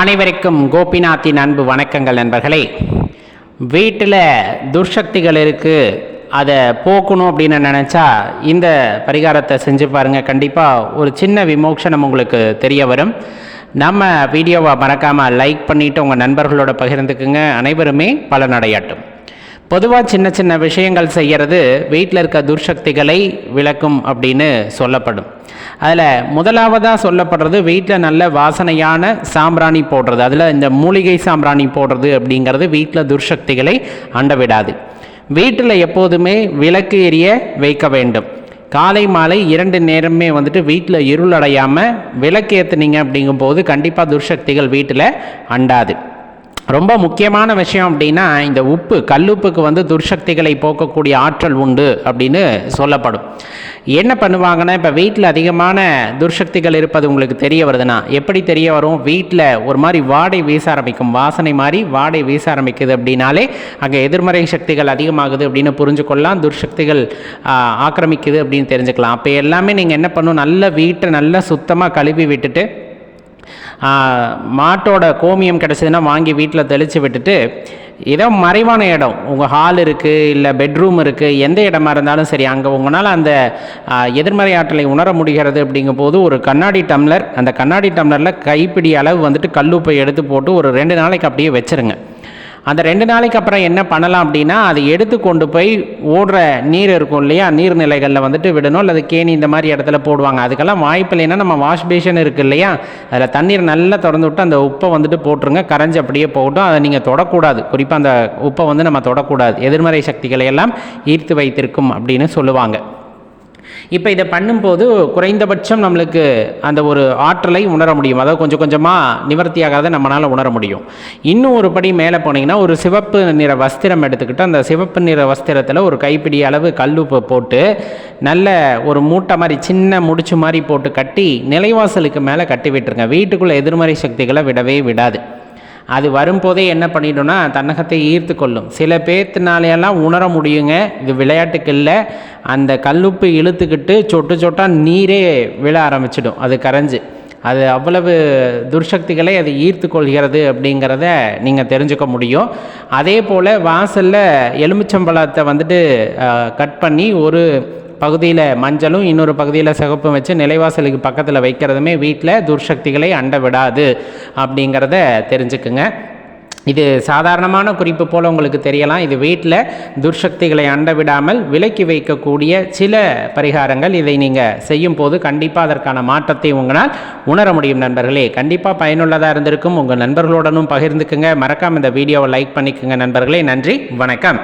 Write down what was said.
அனைவருக்கும் கோபிநாத்தின் அன்பு வணக்கங்கள் நண்பர்களே. வீட்டில் துர்சக்திகள் இருக்குது அதை போக்கணும் அப்படின்னு நினச்சா இந்த பரிகாரத்தை செஞ்சு பாருங்கள் கண்டிப்பாக ஒரு சின்ன விமோக்ஷனம் உங்களுக்கு தெரிய வரும். நம்ம வீடியோவை மறக்காமல் லைக் பண்ணிவிட்டு உங்கள் நண்பர்களோட பகிர்ந்துக்குங்க. அனைவருமே பலனடையாட்டும். பொதுவாக சின்ன சின்ன விஷயங்கள் செய்கிறது வீட்டில் இருக்க துர்சக்திகளை விளக்கும் அப்படின்னு சொல்லப்படும். அதில் முதலாவதாக சொல்லப்படுறது வீட்டில் நல்ல வாசனையான சாம்பிராணி போடுறது. அதில் இந்த மூலிகை சாம்பிராணி போடுறது அப்படிங்கிறது வீட்டில் துர்சக்திகளை அண்டவிடாது வீட்டில் எப்போதுமே விளக்கு எரிய வைக்க வேண்டும். காலை மாலை இரண்டு நேரமே வந்துட்டு வீட்டில் இருள் அடையாமல் விளக்கு ஏற்றுனீங்க அப்படிங்கும்போது கண்டிப்பாக துர்சக்திகள் வீட்டில் அண்டாது. ரொம்ப முக்கியமான விஷயம் அப்படின்னா இந்த உப்பு கல்லுப்புக்கு வந்து துர்சக்திகளை போக்கக்கூடிய ஆற்றல் உண்டு அப்படின்னு சொல்லப்படும். என்ன பண்ணுவாங்கன்னா இப்போ வீட்டில் அதிகமான துர்சக்திகள் இருப்பது உங்களுக்கு தெரிய வருதுன்னா எப்படி தெரிய வரும்? வீட்டில் ஒரு மாதிரி வாடை வீச ஆரம்பிக்கும். வாசனை மாதிரி வாடை வீச ஆரம்பிக்குது அப்படின்னாலே அங்கே எதிர்மறை சக்திகள் அதிகமாகுது அப்படின்னு புரிஞ்சுக்கொள்ளலாம். துர்சக்திகள் ஆக்கிரமிக்குது அப்படின்னு தெரிஞ்சுக்கலாம். அப்போ எல்லாமே நீங்கள் என்ன பண்ணணும் நல்ல வீட்டை நல்லா சுத்தமாக கழுவி விட்டுட்டு மாட்டோட கோமியம் கிடச்சதுன்னா வாங்கி வீட்டில் தெளித்து விட்டுட்டு ஏதோ மறைவான இடம். உங்கள் ஹால் இருக்குது இல்லை பெட்ரூம் இருக்குது எந்த இடமா இருந்தாலும் சரி அங்கே உங்களால் அந்த எதிர்மறை ஆற்றலை உணர முடிகிறது அப்படிங்கும்போது ஒரு கண்ணாடி டம்ளர் அந்த கண்ணாடி டம்ளரில் கைப்பிடி அளவு வந்துட்டு கல்லுப்பை எடுத்து போட்டு ஒரு ரெண்டு நாளைக்கு அப்படியே வச்சுருங்க. அந்த ரெண்டு நாளைக்கு அப்புறம் என்ன பண்ணலாம் அப்படின்னா அதை எடுத்து கொண்டு போய் ஓடுற நீர் இருக்கும் இல்லையா? நீர்நிலைகளில் வந்துட்டு விடணும். அல்லது கேணி இந்த மாதிரி இடத்துல போடுவாங்க. அதுக்கெல்லாம் வாய்ப்பு இல்லைன்னா நம்ம வாஷ் பேஷன் இருக்குது இல்லையா? அதில் தண்ணீர் நல்லா திறந்து விட்டு அந்த உப்பை வந்துட்டு போட்டுருங்க. கரைஞ்சி அப்படியே போகட்டும். அதை நீங்கள் தொடக்கூடாது. குறிப்பாக அந்த உப்பை வந்து நம்ம தொடக்கூடாது. எதிர்மறை சக்திகளை எல்லாம் ஈர்த்து வைத்திருக்கும் அப்படின்னு சொல்லுவாங்க. இப்போ இதை பண்ணும்போது குறைந்தபட்சம் நம்மளுக்கு அந்த ஒரு ஆற்றலை உணர முடியும். அதாவது கொஞ்சம் கொஞ்சமாக நிவர்த்தியாகிறத நம்மளால் உணர முடியும். இன்னும் ஒரு படி மேலே போனீங்கன்னா ஒரு சிவப்பு நிற வஸ்திரம் எடுத்துக்கிட்டு அந்த சிவப்பு நிற வஸ்திரத்தில் ஒரு கைப்பிடி அளவு கல்லுப்பு போட்டு நல்ல ஒரு மூட்டை மாதிரி சின்ன முடிச்சு மாதிரி போட்டு கட்டி நிலைவாசலுக்கு மேலே கட்டி விட்டுருங்க. வீட்டுக்குள்ளே எதிர்மறை சக்திகளை விடவே விடாது. அது வரும்போதே என்ன பண்ணிடும்னா தன்னகத்தை ஈர்த்து கொள்ளும். சில பேர்த்தினாலையெல்லாம் உணர முடியுங்க. இது விளையாட்டுக்கு இல்லை. அந்த கல்லுப்பு இழுத்துக்கிட்டு சொட்டு சொட்டாக நீரே விழ ஆரம்பிச்சிடும். அது கரைஞ்சு. அது அவ்வளவு துர்சக்திகளை அது ஈர்த்து கொள்கிறது அப்படிங்கிறத நீங்கள் தெரிஞ்சுக்க முடியும். அதே போல் வாசலில் எலுமிச்சம்பழத்தை வந்துட்டு கட் பண்ணி ஒரு பகுதியில் மஞ்சளும் இன்னொரு பகுதியில் சிகப்பும் வச்சு நிலைவாசலுக்கு பக்கத்தில் வைக்கிறதுமே வீட்டில் துர்சக்திகளை அண்ட விடாது அப்படிங்கிறத தெரிஞ்சுக்குங்க. இது சாதாரணமான குறிப்பு போல் உங்களுக்கு தெரியலாம். இது வீட்டில் துர்சக்திகளை அண்ட விடாமல் விலக்கி வைக்கக்கூடிய சில பரிகாரங்கள் இதை நீங்கள் செய்யும் போது கண்டிப்பாக அதற்கான மாற்றத்தை உங்களால் உணர முடியும் நண்பர்களே. கண்டிப்பாக பயனுள்ளதாக இருந்திருக்கும். உங்கள் நண்பர்களுடனும் பகிர்ந்துக்குங்க. மறக்காமல் இந்த வீடியோவை லைக் பண்ணிக்கோங்க நண்பர்களே. நன்றி. வணக்கம்.